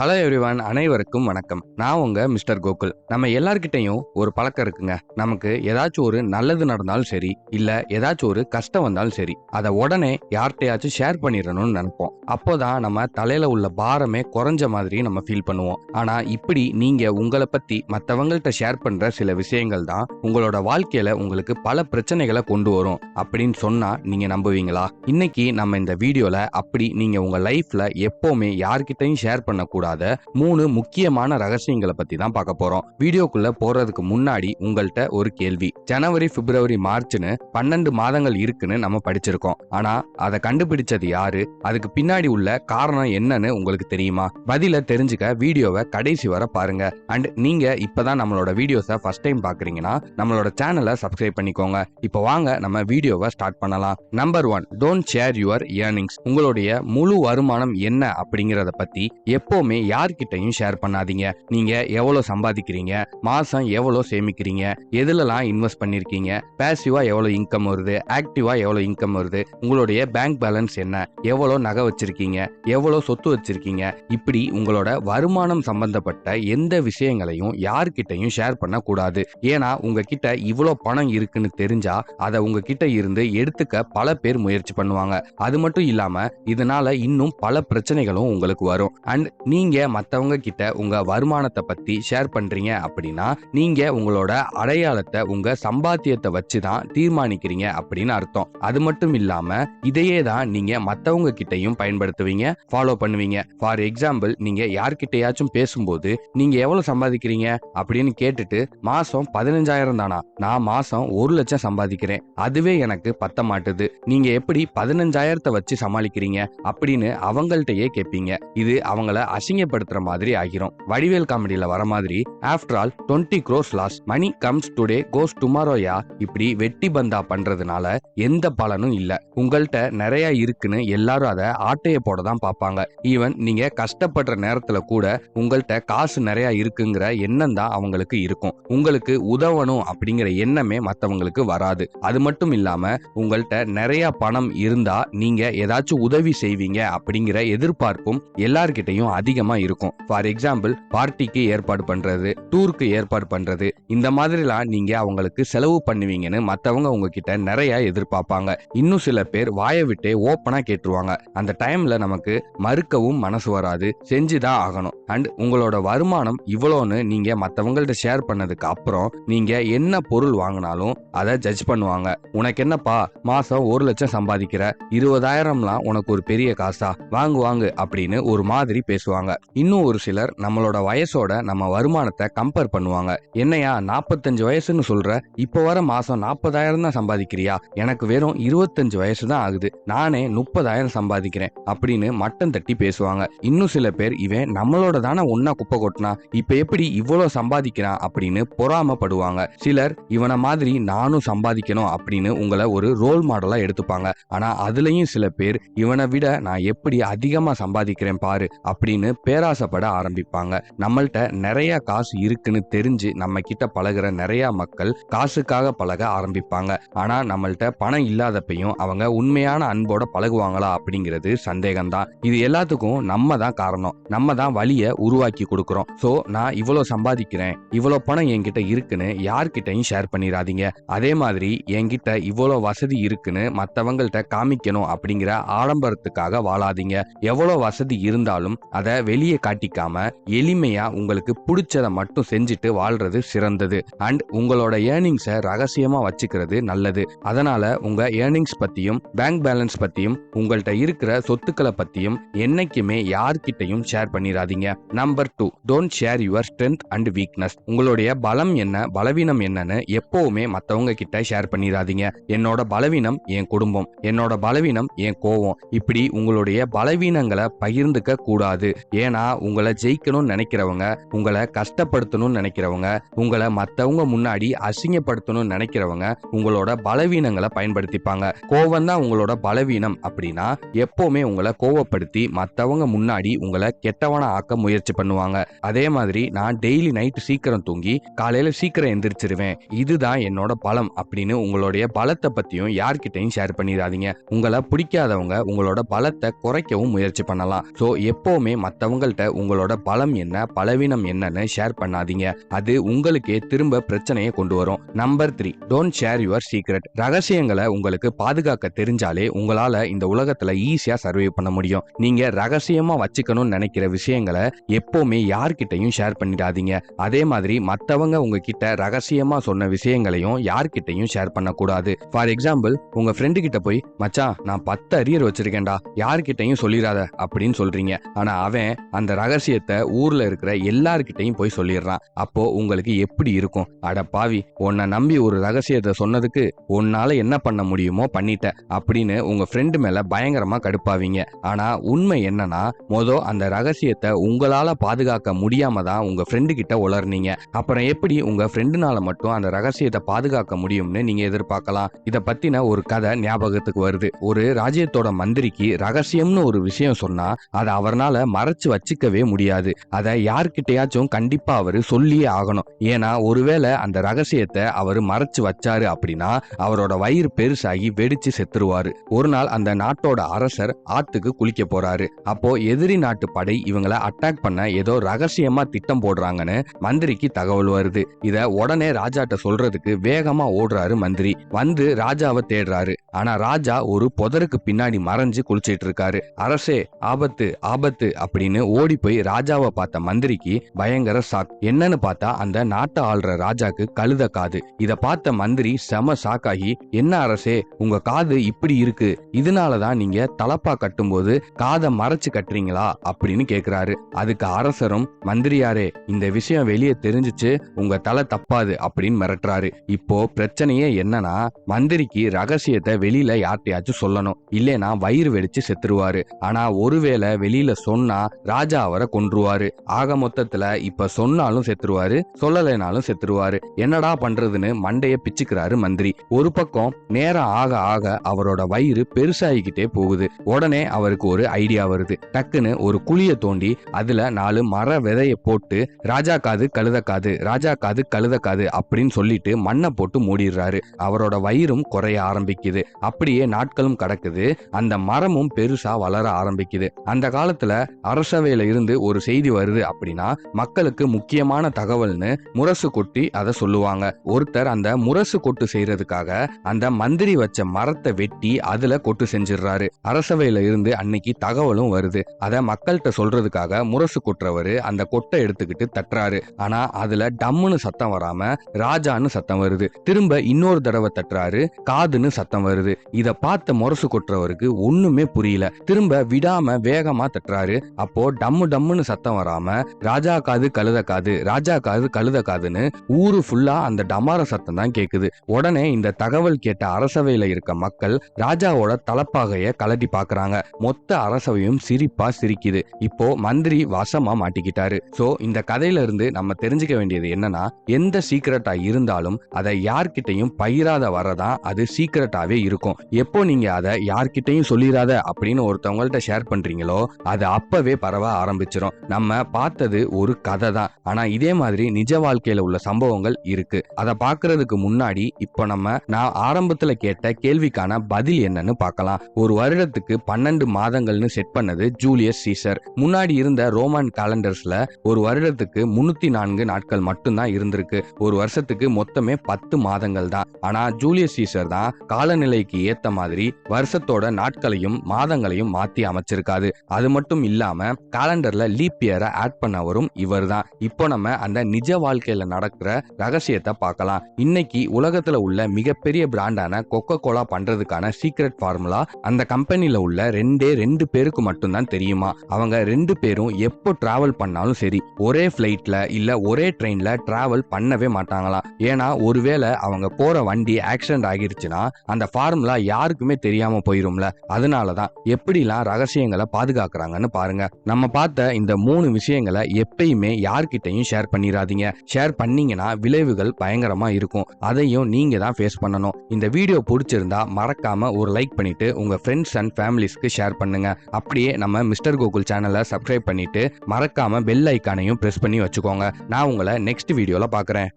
Hello everyone அனைவருக்கும் வணக்கம். நான் உங்க மிஸ்டர் கோகுல். நம்ம எல்லார்கிட்டையும் ஒரு பழக்கம் இருக்குங்க. நமக்கு ஏதாச்சும் ஒரு நல்லது நடந்தாலும் சரி இல்ல ஏதாச்சும் ஒரு கஷ்டம் வந்தாலும் சரி அதை உடனே யார்கிட்டயாச்சும் ஷேர் பண்ணிடணும்னு நினைப்போம். அப்போதான் நம்ம தலையில உள்ள பாரமே குறைஞ்ச மாதிரி நம்ம ஃபீல் பண்ணுவோம். ஆனா இப்படி நீங்க உங்களை பத்தி மற்றவங்கள்ட்ட ஷேர் பண்ற சில விஷயங்கள் தான் உங்களோட வாழ்க்கையில உங்களுக்கு பல பிரச்சனைகளை கொண்டு வரும். அப்படின்னு சொன்னா நீங்க நம்புவீங்களா? இன்னைக்கு நம்ம இந்த வீடியோல அப்படி நீங்க உங்க லைஃப்ல எப்பவுமே யார்கிட்டையும் ஷேர் பண்ணக்கூடாது. மூணு முக்கியமான ரகசியங்களை பத்தி தான் பார்க்க போறோம். வீடியோக்குள்ள போறதுக்கு முன்னாடி உங்கள்கிட்ட ஒரு கேள்வி. ஜனவரி பிப்ரவரி மார்ச்னு பன்னெண்டு மாதங்கள் இருக்குன்னு நம்ம படிச்சிருக்கோம். ஆனா அதை கண்டுபிடிச்சது யாரு? அதுக்கு பின்னாடி உள்ள காரணம் என்னன்னு உங்களுக்கு தெரியுமா? பதில தெரிஞ்சுக்க வீடியோவை கடைசி வர பாருங்க. அண்ட் நீங்க இப்பதான் நம்மளோட வீடியோஸை ஃபர்ஸ்ட் டைம் பாக்குறீங்கன்னா நம்மளோட சேனலை சப்ஸ்கிரைப் பண்ணிக்கோங்க. இப்போ வாங்க நம்ம வீடியோவை ஸ்டார்ட் பண்ணலாம். Number one don't share your earnings உங்களுடைய முழு வருமானம் என்ன அப்படிங்கறத பத்தி எப்பவுமே யார்கிட்டயும் ஷேர் பண்ணாதீங்க. நீங்க எவ்வளவு சம்பாதிக்கிறீங்க? மாசம் எவ்வளவு சேமிக்கிறீங்க? எதுலலாம் இன்வெஸ்ட் பண்ணிருக்கீங்க? பேசிவா எவ்வளவு இன்கம் வருது? ஆக்டிவா எவ்வளவு இன்கம் வருது? உங்களுடைய பேங்க் பேலன்ஸ் என்ன? எவ்வளவு நகை வச்சிருக்கீங்க? எவ்வளவு சொத்து வச்சிருக்கீங்க? இப்படி உங்களோட வருமானம் சம்பந்தப்பட்ட எந்த விஷயங்களையும் யார்கிட்டயும் ஷேர் பண்ண கூடாது ஏன்னா உங்ககிட்ட இவ்வளோ பணம் இருக்குன்னு தெரிஞ்சா அதை உங்ககிட்ட இருந்து எடுத்துக்க பல பேர் முயற்சி பண்ணுவாங்க. அது மட்டும் இல்லாம இதனால இன்னும் பல பிரச்சனைகளும் உங்களுக்கு வரும். அண்ட் நீங்க மத்தவங்க கிட்ட உங்க வருமானத்தை பத்தி ஷேர் பண்றீங்க அப்படின்னா நீங்க உங்களோட அடையாளத்தை உங்க சம்பாத்தியத்தை வச்சு தான் தீர்மானிக்கிறீங்க அப்படின்னு அர்த்தம். அது மட்டும் இல்லாம இதையே தான் நீங்க மத்தவங்க கிட்டயும் பயன்படுத்துவீங்க ஃபாலோ பண்ணுவீங்க. ஃபார் எக்ஸாம்பிள் நீங்க யார்கிட்டயாச்சும் பேசும்போது நீங்க எவ்வளவு சம்பாதிக்கிறீங்க? அப்படின்னு கேட்டுட்டு மாசம் பதினஞ்சாயிரம் தானா? நான் மாசம் ஒரு லட்சம் சம்பாதிக்கிறேன். அதுவே எனக்கு பத்த மாட்டுது. நீங்க எப்படி பதினஞ்சாயிரத்தை வச்சு சமாளிக்கிறீங்க? அப்படின்னு அவங்கள்ட்டயே கேட்பீங்க இது அவங்கள அசிங்கப்படுத்துற மாதிரி ஆகிரும். வடிவேல் காமெடியில வர மாதிரி after all twenty crores loss money comes today goes டுமாரோயா இப்படி வெட்டி பந்தா பண்றதுனால எந்த பலனும் இல்ல. உங்கள்கிட்ட நிறைய இருக்குன்னு எல்லாரும் அதை ஆட்டைய போட தான் பார்ப்பாங்க ஈவன் நீங்க கஷ்டப்படுற நேரத்துல கூட உங்கள்கிட்ட காசு நிறைய இருக்குங்கிற எண்ணம் தான் அவங்களுக்கு இருக்கும். உங்களுக்கு உதவணும் அப்படிங்கிற எண்ணமே மத்தவங்களுக்கு வராது. அது மட்டும் இல்லாம உங்கள்கிட்ட நிறைய பணம் இருந்தா நீங்க ஏதாச்சும் உதவி செய்வீங்க அப்படிங்கிற எதிர்பார்ப்பும் எல்லார்கிட்டையும் அதிகம் இருக்கும். ஃபார் எக்ஸாம்பிள் பார்ட்டிக்கு ஏற்பாடு பண்றது டூருக்கு ஏற்பாடு பண்றது இந்த மாதிரிலாம் நீங்க அவங்களுக்கு செலவு பண்ணுவீங்கன்னு மத்தவங்க உங்ககிட்ட நிறைய எதிர்பார்ப்பாங்க. இன்னும் சில பேர் வாயை விட்டே ஓப்பனா கேட்டுருவாங்க. அந்த டைம்ல நமக்கு மறுக்கவும் மனசு வராது. செஞ்சுதான் ஆகணும். அண்ட் உங்களோட வருமானம் இவ்வளோன்னு நீங்க மத்தவங்கள்ட்ட ஷேர் பண்ணதுக்கு அப்புறம் நீங்க என்ன பொருள் வாங்கினாலும் அதை ஜட்ஜ் பண்ணுவாங்க. உனக்கு என்னப்பா மாசம் ஒரு லட்சம் சம்பாதிக்கிற? இருபதாயிரம்லாம் உனக்கு ஒரு பெரிய காசா? வாங்கு வாங்கு அப்படின்னு ஒரு மாதிரி பேசுவாங்க. இன்னும் ஒரு சிலர் நம்மளோட வயசோட நம்ம வருமானத்தை கம்பேர் பண்ணுவாங்க. என்னையா நாற்பத்தஞ்சு வயசுன்னு சொல்ற? இப்போ வர மாசம் நாற்பதாயிரம் தான் சம்பாதிக்கிறியா? எனக்கு வெறும் இருபத்தஞ்சு வயசு தான் ஆகுது. நானே முப்பதாயிரம் சம்பாதிக்கிறேன் அப்படின்னு மட்டம் தட்டி பேசுவாங்க. இன்னும் சில பேர் இவன் நம்மளோட தானே ஒன்னா குப்பை கொட்டினா? இப்ப எப்படி இவ்வளவு சம்பாதிக்கிறான் அப்படின்னு பொறாமப்படுவாங்க. சிலர் இவனை மாதிரி நானும் சம்பாதிக்கணும் அப்படின்னு உங்களை ஒரு ரோல் மாடலா எடுத்துப்பாங்க. ஆனா அதுலயும் சில பேர் இவனை விட நான் எப்படி அதிகமா சம்பாதிக்கிறேன் பாரு அப்படின்னு பேராசைப்பட ஆரம்பிப்பாங்க. நம்மள்ட்ட நிறைய காசு இருக்குன்னு தெரிஞ்சு நம்ம கிட்ட பழகுற நிறைய மக்கள் காசுக்காக பழக ஆரம்பிப்பாங்க. ஆனா நம்மள்ட்ட பணம் இல்லாதப்பையும் அவங்க உண்மையான அன்போட பழகுவாங்களா அப்படிங்கிறது சந்தேகம்தான். இது எல்லாத்துக்கும் நம்ம தான் காரணம். நம்ம தான் வழியை உருவாக்கி கொடுக்குறோம். ஸோ நான் இவ்வளோ சம்பாதிக்கிறேன் இவ்வளோ பணம் என்கிட்ட இருக்குன்னு யார்கிட்டையும் ஷேர் பண்ணிடாதீங்க அதே மாதிரி என்கிட்ட இவ்வளோ வசதி இருக்குன்னு மற்றவங்கள்ட்ட காமிக்கணும் அப்படிங்கிற ஆடம்பரத்துக்காக வாழாதீங்க. எவ்வளோ வசதி இருந்தாலும் அதை வெளியே காட்டிக்காம எளிமையா உங்களுக்கு பிடிச்சதை மட்டும் செஞ்சுட்டு வாழ்றது சிறந்தது. அண்ட் உங்களோட ஏர்னிங்ஸை ரகசியமா வச்சுக்கிறது நல்லது. அதனால உங்க ஏர்னிங்ஸ் பத்தியும் பேங்க் பேலன்ஸ் பத்தியும் உங்கள்கிட்ட இருக்கிற சொத்துக்களை பத்தியும் என்னைக்குமே யார்கிட்டையும் ஷேர் பண்ணிடாதீங்க number two don't share your strength and weakness உங்களுடைய பலம் என்ன பலவீனம் என்னன்னு எப்பவுமே மத்தவங்க கிட்ட ஷேர் பண்ணிடாதீங்க என்னோட பலவீனம் என் குடும்பம் என்னோட பலவீனம் என் கோவம். இப்படி உங்களுடைய பலவீனங்களை பகிர்ந்துக்க கூடாது. ஏன்னா உங்களை ஜெயிக்கணும்னு நினைக்கிறவங்க உங்களை கஷ்டப்படுத்தணும்னு நினைக்கிறவங்க உங்களை மத்தவங்க முன்னாடி அசிங்கப்படுத்தணும்னு நினைக்கிறவங்க உங்களோட பலவீனங்களை பயன்படுத்திப்பாங்க. கோவம் தான் உங்களோட பலவீனம் அப்படின்னா எப்பவுமே உங்களை கோவப்படுத்தி மத்தவங்க முன்னாடி உங்களை கெட்டவனா ஆக்க முயற்சி பண்ணுவாங்க. அதே மாதிரி நான் டெய்லி நைட் சீக்கிரம் தூங்கி காலையில சீக்கிரம் எந்திரிச்சிருவேன். இதுதான் என்னோட பலம் அப்படின்னு உங்களுடைய பலத்தை பத்தியும் யார்கிட்டயும் ஷேர் பண்ணிடாதீங்க. உங்களை பிடிக்காதவங்க உங்களோட பலத்தை குறைக்கவும் முயற்சி பண்ணலாம். ஸோ எப்பவுமே மற்றவங்கள்ட்ட உங்களோட பலம் என்ன பலவீனம் என்னன்னு ஷேர் பண்ணாதீங்க. அது உங்களுக்கே திரும்ப பிரச்சனையை கொண்டு வரும். Number three don't share your secret ரகசியங்களை உங்களுக்கு பாதுகாக்க தெரிஞ்சாலே உங்களால இந்த உலகத்துல ஈஸியா சர்வே பண்ண முடியும். நீங்க ரகசியமா வச்சுக்கணும்னு நினைக்கிற விஷயங்களை எப்பவுமே யார்கிட்டயும் ஷேர் பண்ணிடாதீங்க. அதே மாதிரி மத்தவங்க உங்ககிட்ட ரகசியமா சொன்ன விஷயங்களையும் யார்கிட்டயும் ஷேர் பண்ணக்கூடாது. ஃபார் எக்ஸாம்பிள் உங்க ஃப்ரெண்டு கிட்ட போய் மச்சான் நான் பத்து அரியர் வச்சிருக்கேன்டா. யார்கிட்டையும் சொல்லிடாத அப்படின்னு சொல்றீங்க. ஆனா அவன் அந்த ரகசியத்தை ஊர்ல இருக்கிற எல்லார்கிட்டயும் போய் சொல்லிடுறான். அப்போ உங்களுக்கு எப்படி இருக்கும்? அட பாவி உன்னை நம்பி ஒரு ரகசியத்தை சொன்னதுக்கு உன்னால என்ன பண்ண முடியுமோ பண்ணிட்ட அப்படின்னு உங்க ஃப்ரெண்டு மேல பயங்கரமா கடுப்பாவீங்க. ஆனா உண்மை என்னன்னா மொத அந்த ரகசியத்தை உங்களால பாதுகாக்க முடியாம தான் உங்க ஃப்ரெண்டு கிட்ட உளர்னீங்க அப்புறம் எப்படி உங்க ஃப்ரெண்டுனால மட்டும் அந்த ரகசியத்தை பாதுகாக்க முடியும்னு நீங்க எதிர்பார்க்கலாம்? இத பத்தின ஒரு கதை ஞாபகத்துக்கு வருது. ஒரு ராஜ்யத்தோட மந்திரிக்கு ரகசியம்னு ஒரு விஷயம் சொன்னா அதை அவர்னால மறைச்சு வச்சுக்கவே முடியாது. அதை யார்கிட்டயாச்சும் கண்டிப்பா அவரு சொல்லியே ஆகணும். ஏன்னா ஒருவேளை அந்த ரகசியத்தை அவர் மறைச்சு வச்சாரு அப்படின்னா அவரோட வயிறு பெருசாகி வெடிச்சு செத்துருவாரு. ஒரு நாள் அந்த நாட்டோட அரசர் ஆத்துக்கு குளிக்க போறாரு. அப்போ எதிரி நாட்டு படை இவங்கள அட்டாக் பண்ண ஏதோ ரகசியமா திட்டம் போடுறாங்கன்னு மந்திரிக்கு தகவல் வருது. இத உடனே ராஜாட்ட சொல்றதுக்கு வேகமா ஓடுறாரு மந்திரி. வந்து ராஜாவை தேடுறாரு. ஆனா ராஜா ஒரு புதருக்கு பின்னாடி மறைஞ்சு குளிச்சிட்டு இருக்காரு. அரசே ஆபத்து ஆபத்து அப்படின்னு ஓடி போய் ராஜாவை பார்த்த மந்திரிக்கு பயங்கர சாக் என்னன்னு பார்த்தா அந்த நாட்டை ஆள்ற ராஜாக்கு கழுத காது. இத பார்த்த மந்திரி செம சாக்காகி என்ன அரசே உங்க காது இப்படி இருக்கு. இதனாலதான் நீங்க தலப்பா கட்டும்போது காதை மறைச்சு கட்டுறீங்களா? அப்படின்னு கேக்குறாரு. அதுக்கு அரசரும் மந்திரியாரே இந்த விஷயம் வெளியே தெரிஞ்சுச்சு. உங்க தலை தப்பாது அப்படின்னு மிரட்டுறாரு. இப்போ பிரச்சனையே என்னன்னா மந்திரிக்கு ரகசியத்தை வெளியில யார்ட்டையாச்சும் சொல்லணும். இல்லைனா வயிறு வெடிச்சு செத்துருவாரு. ஆனா ஒருவேளை வெளியில சொன்னா ராஜா அவரை கொன்றுவாரு. ஆக மொத்தத்துல இப்ப சொன்னாலும் செத்துருவாரு சொல்லலைனாலும் செத்துருவாரு. என்னடா பண்றதுன்னு மண்டைய பிச்சுக்கிறாரு மந்திரி. ஒரு பக்கம் நேரம் ஆக ஆக அவரோட வயிறு பெருசாகிக்கிட்டே போகுது. உடனே அவருக்கு ஒரு ஐடியா வருது. டக்குன்னு ஒரு குழிய தோண்டி அதுல நாலு மர விதைய போட்டு ராஜா காது கழுத காது ராஜா காது கழுத காது அப்படின்னு சொல்லிட்டு மண்ணை போட்டு மூடிடுறாரு. அவரோட வயிறும் குறைய ஆரம்பிக்குது. அப்படியே நாட்களும் கடக்குது. அந்த மரமும் பெருசா வளர ஆரம்பிக்குது. அந்த காலத்துல அரசு அரசவையில இருந்து ஒரு செய்தி வருது அப்படின்னா மக்களுக்கு முக்கியமான தகவல்னு முரசு கொட்டி அதை சொல்லுவாங்க. ஒருத்தர் அந்த முரசு கொட்டு செய்யறதுக்காக அந்த மந்திரி வச்ச மரத்தை வெட்டி அதுல கொட்டு செஞ்சிடுறாரு அரசவையில இருந்து அன்னைக்கு தகவலும் வருது. அத மக்கள்கிட்ட சொல்றதுக்காக முரசு கொட்டுறவரு அந்த கொட்டை எடுத்துக்கிட்டு தட்டுறாரு ஆனா அதுல டம்முன்னு சத்தம் வராம ராஜான்னு சத்தம் வருது. திரும்ப இன்னொரு தடவை தட்டுறாரு காதுன்னு சத்தம் வருது. இத பார்த்த முரசு கொட்டுறவருக்கு ஒண்ணுமே புரியல. திரும்ப விடாம வேகமா தட்டுறாரு அப்போ டம்மு டம்முன்னு சத்தம் வராம ராஜா காது கழுத காது ராஜா காது கழுத காதுன்னு ஊரு ஃபுல்லா அந்த டமார சத்தம் தான் கேக்குது. உடனே இந்த தகவல் கேட்ட அரசவையில இருக்க மக்கள் ராஜாவோட தலப்பாகைய கலட்டி பாக்குறாங்க. மொத்த அரசவையும் சிரிப்பா சிரிக்குது. இப்போ மந்திரி வசமா மாட்டிக்கிட்டாரு. சோ இந்த கதையில இருந்து நம்ம தெரிஞ்சுக்க வேண்டியது என்னன்னா எந்த சீக்கிரட்டா இருந்தாலும் அதை யார்கிட்டயும் பயிராத வரதான் அது சீக்கிரட்டாவே இருக்கும். எப்போ நீங்க அதை யார்கிட்டயும் சொல்லிடாத அப்படின்னு ஒருத்தவங்கள்ட்ட ஷேர் பண்றீங்களோ அது அப்பவே பரவ ஆரம்பிச்சிடும் நம்ம பார்த்தது ஒரு கதை தான் ஆனா இதே மாதிரி நிஜ வாழ்க்கையில உள்ள சம்பவங்கள் இருக்கு. அதை பாக்குறதுக்கு முன்னாடி இப்போ நம்ம நான் ஆரம்பத்துல கேட்ட கேள்விக்கான பதில் என்னன்னு பார்க்கலாம் ஒரு வருடத்துக்கு பன்னெண்டு மாதங்கள்னு செட் பண்ணது ஜூலியஸ் சீசர் முன்னாடி இருந்த ரோமன் காலண்டர்ஸ்ல ஒரு வருடத்துக்கு முன்னூத்தி நான்கு நாட்கள் மட்டும்தான் இருந்திருக்கு. ஒரு வருஷத்துக்கு மொத்தமே பத்து மாதங்கள் தான் ஆனா ஜூலியஸ் சீசர் தான் காலநிலைக்கு ஏத்த மாதிரி வருஷத்தோட நாட்களையும் மாதங்களையும் மாத்தி அமைச்சிருக்காது அது மட்டும் இல்லாம காலண்டர்ல லீப் இயரை ஆட் பண்ணவரும் இவர் தான் இப்போ நம்ம அந்த நிஜ வாழ்க்கையில நடக்கிற ரகசியத்தை பார்க்கலாம். இன்னைக்கு உலகத்துல உள்ள மிகப்பெரிய பிராண்டான கொக்கோ கோலா பண்றதுக்கான சீக்ரெட் ஃபார்முலா அந்த கம்பெனில உள்ள ரெண்டே ரெண்டு பேருக்கு மட்டும்தான் தெரியுமா? அவங்க ரெண்டு பேரும் எப்போ டிராவல் பண்ணாலும் சரி ஒரே ஃபிளைட்ல இல்ல ஒரே ட்ரெயின்ல டிராவல் பண்ணவே மாட்டாங்களாம். ஏன்னா ஒருவேளை அவங்க போற வண்டி ஆக்சிடென்ட் ஆகிருச்சுன்னா அந்த ஃபார்முலா யாருக்குமே தெரியாம போயிரும்ல. அதனாலதான் எப்படிலாம் ரகசியங்களை பாதுகாக்கிறாங்கன்னு பாருங்க. நம்ம பார்த்த இந்த மூணு விஷயங்களை எப்பயுமே யார்கிட்டையும் ஷேர் பண்ணிடாதீங்க ஷேர் பண்ணீங்கன்னா விளைவுகள் பயங்கரமா இருக்கும். அதையும் நீங்க தான் ஃபேஸ் பண்ணணும். இந்த வீடியோ பிடிச்சிருந்தா மறக்காம ஒரு லைக் பண்ணிட்டு உங்க ஃப்ரெண்ட்ஸ் அண்ட் ஃபேமிலிஸ்க்கு ஷேர் பண்ணுங்க. அப்படியே நம்ம மிஸ்டர் கோகுல் சேனலை சப்ஸ்கிரைப் பண்ணிட்டு மறக்காம பெல் ஐக்கானையும் பிரஸ் பண்ணி வச்சுக்கோங்க. நான் உங்களை நெக்ஸ்ட் வீடியோல பார்க்குறேன்.